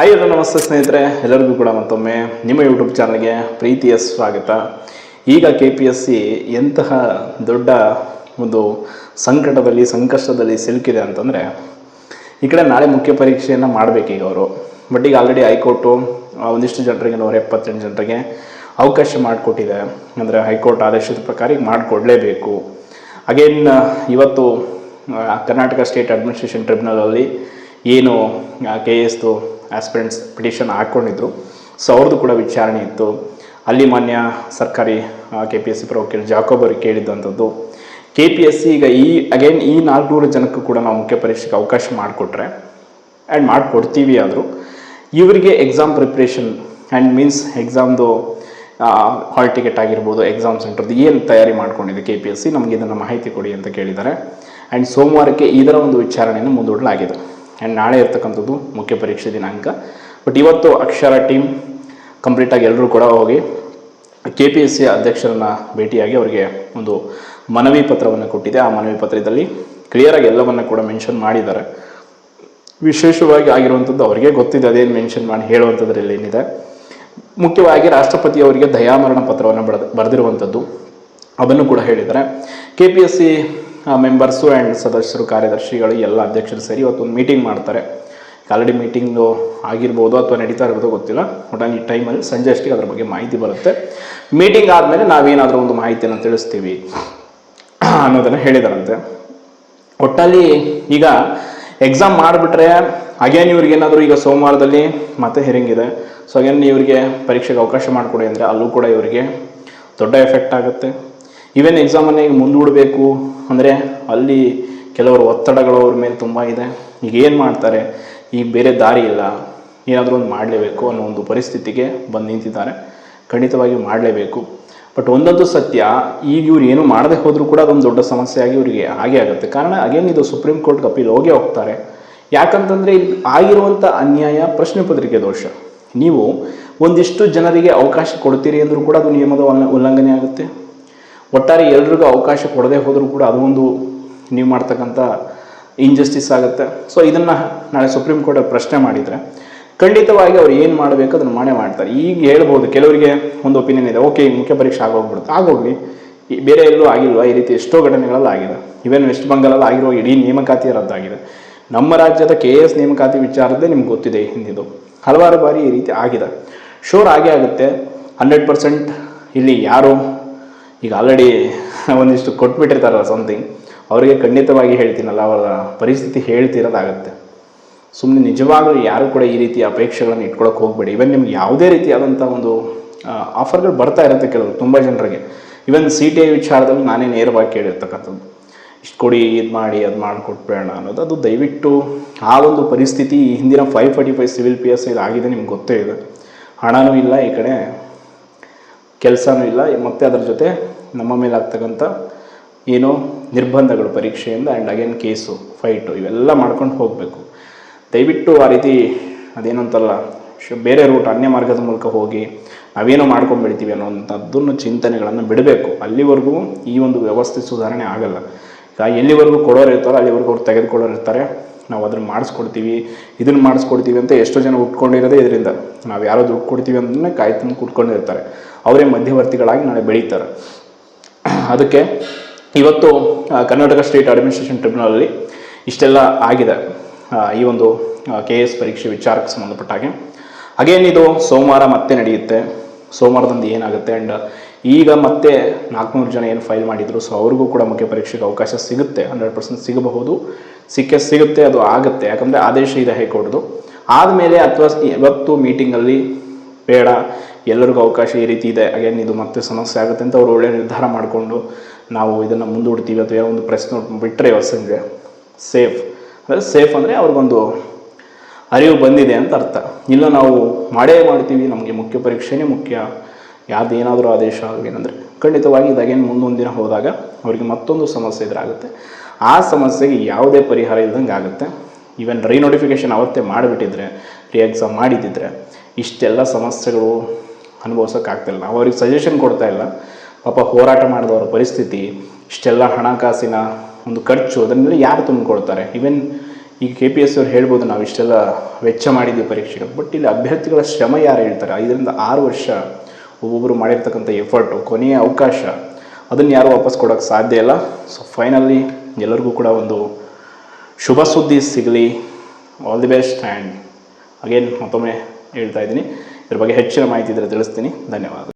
Hi ಎಲ್ಲ ನಮಸ್ತೆ ಸ್ನೇಹಿತರೆ, ಎಲ್ಲರಿಗೂ ಕೂಡ ಮತ್ತೊಮ್ಮೆ ನಿಮ್ಮ ಯೂಟ್ಯೂಬ್ ಚಾನಲ್ಗೆ ಪ್ರೀತಿಯ ಸ್ವಾಗತ. ಈಗ ಕೆ ಪಿ ಎಸ್ ಸಿ ಎಂತಹ ದೊಡ್ಡ ಒಂದು ಸಂಕಟದಲ್ಲಿ, ಸಂಕಷ್ಟದಲ್ಲಿ ಸಿಲುಕಿದೆ ಅಂತಂದರೆ, ಈ ಕಡೆ ನಾಳೆ ಮುಖ್ಯ ಪರೀಕ್ಷೆಯನ್ನು ಮಾಡಬೇಕೀಗ ಅವರು. ಬಟ್ ಈಗ ಆಲ್ರೆಡಿ ಹೈಕೋರ್ಟು ಒಂದಿಷ್ಟು ಜನರಿಗೆ, ನೂರ ಎಪ್ಪತ್ತೆಂಟು ಜನರಿಗೆ ಅವಕಾಶ ಮಾಡಿಕೊಟ್ಟಿದೆ. ಅಂದರೆ ಹೈಕೋರ್ಟ್ ಆದೇಶದ ಪ್ರಕಾರ ಈಗ ಮಾಡಿಕೊಡ್ಲೇಬೇಕು. ಅಗೇನ್ ಇವತ್ತು ಕರ್ನಾಟಕ ಸ್ಟೇಟ್ ಅಡ್ಮಿನಿಸ್ಟ್ರೇಷನ್ ಟ್ರಿಬ್ಯುನಲಲ್ಲಿ ಏನು ಕೆ ಎಸ್ದು ಆಸ್ಪಿರೆಂಟ್ಸ್ ಪಿಟಿಷನ್ ಹಾಕ್ಕೊಂಡಿದ್ರು ಸೊ ಅವ್ರದ್ದು ಕೂಡ ವಿಚಾರಣೆ ಇತ್ತು. ಅಲ್ಲಿ ಮಾನ್ಯ ಸರ್ಕಾರಿ ಕೆ ಪಿ ಎಸ್ ಸಿ ಪರ ವಕೀಲ ಜಾಕೋಬ್ ಅವ್ರಿಗೆ ಕೇಳಿದ್ದಂಥದ್ದು ಕೆ ಪಿ ಎಸ್ ಸಿ ಈಗ ಈ ಅಗೇನ್ ಈ ನಾಲ್ಕುನೂರು ಜನಕ್ಕೂ ಕೂಡ ನಾವು ಮುಖ್ಯ ಪರೀಕ್ಷೆಗೆ ಅವಕಾಶ ಮಾಡಿಕೊಟ್ರೆ ಆ್ಯಂಡ್ ಮಾಡಿಕೊಡ್ತೀವಿ ಆದರೂ, ಇವರಿಗೆ ಎಕ್ಸಾಮ್ ಪ್ರಿಪ್ರೇಷನ್ ಆ್ಯಂಡ್ ಮೀನ್ಸ್ ಎಕ್ಸಾಮ್ದು ಹಾಲ್ ಟಿಕೆಟ್ ಆಗಿರ್ಬೋದು ಎಕ್ಸಾಮ್ ಸೆಂಟರ್ದು ಏನು ತಯಾರಿ ಮಾಡ್ಕೊಂಡಿದೆ ಕೆ ಪಿ ಎಸ್ ಸಿ ನಮಗೆ ಇದನ್ನು ಮಾಹಿತಿ ಕೊಡಿ ಅಂತ ಕೇಳಿದ್ದಾರೆ. ಆ್ಯಂಡ್ ಸೋಮವಾರಕ್ಕೆ ಇದರ ಒಂದು ವಿಚಾರಣೆಯನ್ನು ಮುಂದೂಡಲಾಗಿದೆ. ಆ್ಯಂಡ್ ನಾಳೆ ಇರ್ತಕ್ಕಂಥದ್ದು ಮುಖ್ಯ ಪರೀಕ್ಷೆ ದಿನಾಂಕ. ಬಟ್ ಇವತ್ತು ಅಕ್ಷರ ಟೀಮ್ ಕಂಪ್ಲೀಟಾಗಿ ಎಲ್ಲರೂ ಕೂಡ ಹೋಗಿ ಕೆ ಪಿ ಎಸ್ ಸಿ ಅಧ್ಯಕ್ಷರನ್ನ ಭೇಟಿಯಾಗಿ ಅವರಿಗೆ ಒಂದು ಮನವಿ ಪತ್ರವನ್ನು ಕೊಟ್ಟಿದೆ. ಆ ಮನವಿ ಪತ್ರದಲ್ಲಿ ಕ್ಲಿಯರಾಗಿ ಎಲ್ಲವನ್ನು ಕೂಡ ಮೆನ್ಷನ್ ಮಾಡಿದ್ದಾರೆ. ವಿಶೇಷವಾಗಿ ಆಗಿರುವಂಥದ್ದು ಅವರಿಗೆ ಗೊತ್ತಿದೆ. ಅದೇನು ಮೆನ್ಷನ್ ಮಾಡಿ ಹೇಳುವಂಥದ್ರಲ್ಲಿ ಏನಿದೆ. ಮುಖ್ಯವಾಗಿ ರಾಷ್ಟ್ರಪತಿ ಅವರಿಗೆ ದಯಾಮರಣ ಪತ್ರವನ್ನು ಬರೆದ, ಬರೆದಿರುವಂಥದ್ದು. ಅದನ್ನು ಕೂಡ ಹೇಳಿದ್ದಾರೆ. K P S C members and ಸದಸ್ಯರು, ಕಾರ್ಯದರ್ಶಿಗಳು, ಎಲ್ಲ ಅಧ್ಯಕ್ಷರು ಸೇರಿ ಇವತ್ತು ಒಂದು ಮೀಟಿಂಗ್ ಮಾಡ್ತಾರೆ. ಆಲ್ರೆಡಿ ಮೀಟಿಂಗು ಆಗಿರ್ಬೋದು ಅಥವಾ ನಡೀತಾ ಇರ್ಬೋದು ಗೊತ್ತಿಲ್ಲ. ಒಟ್ಟಾಗಿ ಈ ಟೈಮಲ್ಲಿ ಸಂಜೆ ಅಷ್ಟಿಗೆ ಅದ್ರ ಬಗ್ಗೆ ಮಾಹಿತಿ ಬರುತ್ತೆ. ಮೀಟಿಂಗ್ ಆದಮೇಲೆ ನಾವೇನಾದರೂ ಒಂದು ಮಾಹಿತಿಯನ್ನು ತಿಳಿಸ್ತೀವಿ ಅನ್ನೋದನ್ನು ಹೇಳಿದಾರಂತೆ. ಒಟ್ಟಲ್ಲಿ ಈಗ ಎಕ್ಸಾಮ್ ಮಾಡಿಬಿಟ್ರೆ ಅಗೇನ್ ಇವ್ರಿಗೆ ಏನಾದರೂ ಈಗ ಸೋಮವಾರದಲ್ಲಿ ಮತ್ತೆ ಹೆರಿಂಗ್ ಇದೆ. ಸೊ ಅಗೇನ್ ಇವರಿಗೆ ಪರೀಕ್ಷೆಗೆ ಅವಕಾಶ ಮಾಡಿಕೊಡಿ ಅಂದರೆ ಅಲ್ಲೂ ಕೂಡ ಇವರಿಗೆ ದೊಡ್ಡ ಎಫೆಕ್ಟ್ ಆಗುತ್ತೆ. ಈವನ್ ಎಕ್ಸಾಮನ್ನು ಈಗ ಮುಂದೂಡಬೇಕು ಅಂದರೆ ಅಲ್ಲಿ ಕೆಲವರು ಒತ್ತಡಗಳು ಅವ್ರ ಮೇಲೆ ತುಂಬ ಇದೆ. ಈಗ ಏನು ಮಾಡ್ತಾರೆ? ಈಗ ಬೇರೆ ದಾರಿ ಇಲ್ಲ. ಏನಾದರೂ ಒಂದು ಮಾಡಲೇಬೇಕು ಅನ್ನೋ ಒಂದು ಪರಿಸ್ಥಿತಿಗೆ ಬಂದು ನಿಂತಿದ್ದಾರೆ. ಖಂಡಿತವಾಗಿ ಮಾಡಲೇಬೇಕು. ಬಟ್ ಒಂದಂತೂ ಸತ್ಯ, ಈಗ ಇವ್ರು ಏನು ಮಾಡದೆ ಹೋದರೂ ಕೂಡ ಅದೊಂದು ದೊಡ್ಡ ಸಮಸ್ಯೆಯಾಗಿ ಇವರಿಗೆ ಹಾಗೆ ಆಗುತ್ತೆ. ಕಾರಣ ಅಗೇನ್ ಇದು ಸುಪ್ರೀಂ ಕೋರ್ಟ್ಗೆ ಅಪೀಲ್ ಹೋಗೇ ಹೋಗ್ತಾರೆ. ಯಾಕಂತಂದರೆ ಇಲ್ಲಿ ಆಗಿರುವಂಥ ಅನ್ಯಾಯ ಪ್ರಶ್ನೆ ಪತ್ರಿಕೆ ದೋಷ. ನೀವು ಒಂದಿಷ್ಟು ಜನರಿಗೆ ಅವಕಾಶ ಕೊಡ್ತೀರಿ ಅಂದರೂ ಕೂಡ ಅದು ನಿಯಮದ ಉಲ್ಲಂಘನೆ ಆಗುತ್ತೆ. ಒಟ್ಟಾರೆ ಎಲ್ರಿಗೂ ಅವಕಾಶ ಕೊಡದೆ ಹೋದರೂ ಕೂಡ ಅದೊಂದು ನೀವು ಮಾಡ್ತಕ್ಕಂಥ ಇಂಜಸ್ಟಿಸ್ ಆಗುತ್ತೆ. ಸೊ ಇದನ್ನು ನಾಳೆ ಸುಪ್ರೀಂ ಕೋರ್ಟ್ ಪ್ರಶ್ನೆ ಮಾಡಿದರೆ, ಖಂಡಿತವಾಗಿ ಅವ್ರು ಏನು ಮಾಡಬೇಕು ಅದನ್ನು ಮಾಡೇ ಮಾಡ್ತಾರೆ. ಈಗ ಹೇಳ್ಬೋದು, ಕೆಲವರಿಗೆ ಒಂದು ಒಪಿನಿಯನ್ ಇದೆ ಓಕೆ ಮುಖ್ಯ ಪರೀಕ್ಷೆ ಆಗೋಗ್ಬಿಡುತ್ತೆ. ಆಗೋಗ್ಲಿ ಬೇರೆ ಎಲ್ಲೂ ಆಗಿಲ್ವಾ? ಈ ರೀತಿ ಎಷ್ಟೋ ಘಟನೆಗಳಲ್ಲಿ ಆಗಿದೆ. ಇವನ್ ವೆಸ್ಟ್ ಬಂಗಾಲಲ್ಲಿ ಆಗಿರೋ ಇಡೀ ನೇಮಕಾತಿ ರದ್ದಾಗಿದೆ. ನಮ್ಮ ರಾಜ್ಯದ ಕೆ ಎಸ್ ನೇಮಕಾತಿ ವಿಚಾರದೇ ನಿಮ್ಗೆ ಗೊತ್ತಿದೆ ಹಿಂದಿದು. ಹಲವಾರು ಬಾರಿ ಈ ರೀತಿ ಆಗಿದೆ. ಶೋರ್ ಆಗೇ ಆಗುತ್ತೆ. ಹಂಡ್ರೆಡ್ ಪರ್ಸೆಂಟ್ ಇಲ್ಲಿ ಯಾರು ಈಗ ಆಲ್ರೆಡಿ ಒಂದಿಷ್ಟು ಕೊಟ್ಬಿಟ್ಟಿರ್ತಾರಲ್ಲ ಸಮಥಿಂಗ್ ಅವರಿಗೆ ಖಂಡಿತವಾಗಿ ಹೇಳ್ತೀನಲ್ಲ, ಅವರ ಪರಿಸ್ಥಿತಿ ಹೇಳ್ತಿರೋದಾಗತ್ತೆ. ಸುಮ್ಮನೆ ನಿಜವಾಗಲೂ ಯಾರು ಕೂಡ ಈ ರೀತಿ ಅಪೇಕ್ಷೆಗಳನ್ನು ಇಟ್ಕೊಳಕ್ಕೆ ಹೋಗಬೇಡಿ. ಇವನ್ ನಿಮ್ಗೆ ಯಾವುದೇ ರೀತಿಯಾದಂಥ ಒಂದು ಆಫರ್ಗಳು ಬರ್ತಾ ಇರುತ್ತೆ ಕೆಲವರು, ತುಂಬ ಜನರಿಗೆ. ಇವನ್ ಸಿ ಟಿ ಐ ವಿಚಾರದಲ್ಲಿ ನಾನೇ ನೇರವಾಗಿ ಕೇಳಿರ್ತಕ್ಕಂಥದ್ದು. ಇಷ್ಟು ಕೊಡಿ, ಇದು ಮಾಡಿ, ಅದು ಮಾಡಿಕೊಟ್ಬೇಡ ಅನ್ನೋದು. ಅದು ದಯವಿಟ್ಟು ಆ ಒಂದು ಪರಿಸ್ಥಿತಿ ಈ ಹಿಂದಿನ five forty five civil P S ಆಗಿದೆ, ನಿಮ್ಗೆ ಗೊತ್ತೇ ಇದೆ. ಹಣನೂ ಇಲ್ಲ ಈ ಕಡೆ. ಕೆಲಸನೂ ಇಲ್ಲ ಮತ್ತು ಅದರ ಜೊತೆ ನಮ್ಮ ಮೇಲೆ ಆಗ್ತಕ್ಕಂಥ ಏನು ನಿರ್ಬಂಧಗಳು, ಪರೀಕ್ಷೆಯಿಂದ ಆ್ಯಂಡ್ ಅಗೇನ್ ಕೇಸು ಫೈಟು ಇವೆಲ್ಲ ಮಾಡ್ಕೊಂಡು ಹೋಗಬೇಕು. ದಯವಿಟ್ಟು ಆ ರೀತಿ ಅದೇನಂತಲ್ಲ, ಶು, ಬೇರೆ ರೂಟ್ ಅನ್ಯ ಮಾರ್ಗದ ಮೂಲಕ ಹೋಗಿ ನಾವೇನೋ ಮಾಡ್ಕೊಂಡ್ಬಿಡ್ತೀವಿ ಅನ್ನೋವಂಥದ್ದನ್ನು ಚಿಂತನೆಗಳನ್ನು ಬಿಡಬೇಕು. ಅಲ್ಲಿವರೆಗೂ ಈ ಒಂದು ವ್ಯವಸ್ಥೆ ಸುಧಾರಣೆ ಆಗಲ್ಲ. ಎಲ್ಲಿವರೆಗೂ ಕೊಡೋರು ಇರ್ತಾರೋ ಅಲ್ಲಿವರೆಗೂ ಅವ್ರು ತೆಗೆದುಕೊಳ್ಳೋರು ಇರ್ತಾರೆ. ನಾವು ಅದನ್ನು ಮಾಡಿಸ್ಕೊಡ್ತೀವಿ, ಇದನ್ನು ಮಾಡಿಸ್ಕೊಡ್ತೀವಿ ಅಂತ ಎಷ್ಟೋ ಜನ ಉಟ್ಕೊಂಡಿರೋದೇ ಇದರಿಂದ. ನಾವು ಯಾರೋ ದುಡ್ಡು ಕೊಡ್ತೀವಿ ಅಂತಲೇ ಕಾಯ್ತು ಕುಟ್ಕೊಂಡಿರ್ತಾರೆ ಅವರೇ ಮಧ್ಯವರ್ತಿಗಳಾಗಿ ನಾಳೆ ಬೆಳೀತಾರೆ. ಅದಕ್ಕೆ ಇವತ್ತು ಕರ್ನಾಟಕ ಸ್ಟೇಟ್ ಅಡ್ಮಿನಿಸ್ಟ್ರೇಷನ್ ಟ್ರಿಬ್ಯುನಲಲ್ಲಿ ಇಷ್ಟೆಲ್ಲ ಆಗಿದೆ. ಈ ಒಂದು ಕೆ ಎಸ್ ಪರೀಕ್ಷೆ ವಿಚಾರಕ್ಕೆ ಸಂಬಂಧಪಟ್ಟ ಹಾಗೆ ಅಗೇನ್ ಇದು ಸೋಮವಾರ ಮತ್ತೆ ನಡೆಯುತ್ತೆ. ಸೋಮವಾರದಂದು ಏನಾಗುತ್ತೆ ಆ್ಯಂಡ್ ಈಗ ಮತ್ತೆ ನಾಲ್ಕುನೂರು ಜನ ಏನು ಫೈಲ್ ಮಾಡಿದ್ರು ಸೊ ಅವ್ರಿಗೂ ಕೂಡ ಮುಖ್ಯ ಪರೀಕ್ಷೆಗೆ ಅವಕಾಶ ಸಿಗುತ್ತೆ ಹಂಡ್ರೆಡ್ ಪರ್ಸೆಂಟ್ ಸಿಗಬಹುದು. ಸಿಕ್ಕೇ ಸಿಗುತ್ತೆ, ಅದು ಆಗುತ್ತೆ. ಯಾಕಂದರೆ ಆದೇಶ ಇದೆ ಹೈಕೋರ್ಟ್ದು. ಆದಮೇಲೆ ಅಥವಾ ಇವತ್ತು ಮೀಟಿಂಗಲ್ಲಿ ಬೇಡ, ಎಲ್ಲರಿಗೂ ಅವಕಾಶ ಈ ರೀತಿ ಇದೆ ಅಗೇನ್ ಇದು ಮತ್ತೆ ಸಮಸ್ಯೆ ಆಗುತ್ತೆ ಅಂತ ಅವ್ರು ಒಳ್ಳೆ ನಿರ್ಧಾರ ಮಾಡಿಕೊಂಡು ನಾವು ಇದನ್ನು ಮುಂದೂಡ್ತೀವಿ ಅಥವಾ ಒಂದು ಪ್ರೆಸ್ ನೋಟ್ ಬಿಟ್ಟರೆ ಸಂಜೆ ಸೇಫ್ ಅಂದರೆ ಸೇಫ್ ಅಂದರೆ ಅವ್ರಿಗೊಂದು ಅರಿವು ಬಂದಿದೆ ಅಂತ ಅರ್ಥ. ಇಲ್ಲ ನಾವು ಮಾಡೇ ಮಾಡ್ತೀವಿ, ನಮಗೆ ಮುಖ್ಯ ಪರೀಕ್ಷೆನೇ ಮುಖ್ಯ. ಯಾವ್ದು ಏನಾದರೂ ಆದೇಶ ಏನಂದರೆ ಖಂಡಿತವಾಗಿ ಇದಾಗೇನು ಮುಂದೊಂದು ದಿನ ಹೋದಾಗ ಅವರಿಗೆ ಮತ್ತೊಂದು ಸಮಸ್ಯೆ ಎದುರಾಗುತ್ತೆ. ಆ ಸಮಸ್ಯೆಗೆ ಯಾವುದೇ ಪರಿಹಾರ ಇಲ್ದಂಗೆ ಆಗುತ್ತೆ. ಈವನ್ ರೀನೋಟಿಫಿಕೇಷನ್ ಅವತ್ತೇ ಮಾಡಿಬಿಟ್ಟಿದ್ರೆ ರೀ ಎಕ್ಸಾಮ್ ಮಾಡಿದ್ದಿದ್ರೆ ಇಷ್ಟೆಲ್ಲ ಸಮಸ್ಯೆಗಳು ಅನುಭವಿಸೋಕ್ಕಾಗ್ತಿಲ್ಲ. ನಾವು ಅವ್ರಿಗೆ ಸಜೆಷನ್ ಕೊಡ್ತಾ ಇಲ್ಲ. ಪಾಪ ಹೋರಾಟ ಮಾಡಿದವರ ಪರಿಸ್ಥಿತಿ, ಇಷ್ಟೆಲ್ಲ ಹಣಕಾಸಿನ ಒಂದು ಖರ್ಚು ಅದನ್ನೆಲ್ಲ ಯಾರು ತುಂಬಿಕೊಡ್ತಾರೆ ಈವನ್ ಈಗ ಕೆ ಪಿ ಎಸ್ ಅವ್ರು ಹೇಳ್ಬೋದು ನಾವು ಇಷ್ಟೆಲ್ಲ ವೆಚ್ಚ ಮಾಡಿದ್ದೀವಿ ಪರೀಕ್ಷೆಗೆ. ಬಟ್ ಇಲ್ಲಿ ಅಭ್ಯರ್ಥಿಗಳ ಶ್ರಮ ಯಾರು ಹೇಳ್ತಾರೆ? ಐದರಿಂದ ಆರು ವರ್ಷ ಒಬ್ಬೊಬ್ಬರು ಮಾಡಿರ್ತಕ್ಕಂಥ ಎಫರ್ಟು ಕೊನೆಯ ಅವಕಾಶ ಅದನ್ನು ಯಾರು ವಾಪಸ್ ಕೊಡೋಕ್ಕೆ ಸಾಧ್ಯ ಇಲ್ಲ. ಸೊ ಫೈನಲಿ ಎಲ್ಲರಿಗೂ ಕೂಡ ಒಂದು ಶುಭ ಸುದ್ದಿ ಸಿಗಲಿ. All the best and again ಮತ್ತೊಮ್ಮೆ ಹೇಳ್ತಾ ಇದ್ದೀನಿ. ಇದ್ರ ಬಗ್ಗೆ ಹೆಚ್ಚಿನ ಮಾಹಿತಿ ಇದ್ದರೆ ತಿಳಿಸ್ತೀನಿ. ಧನ್ಯವಾದ.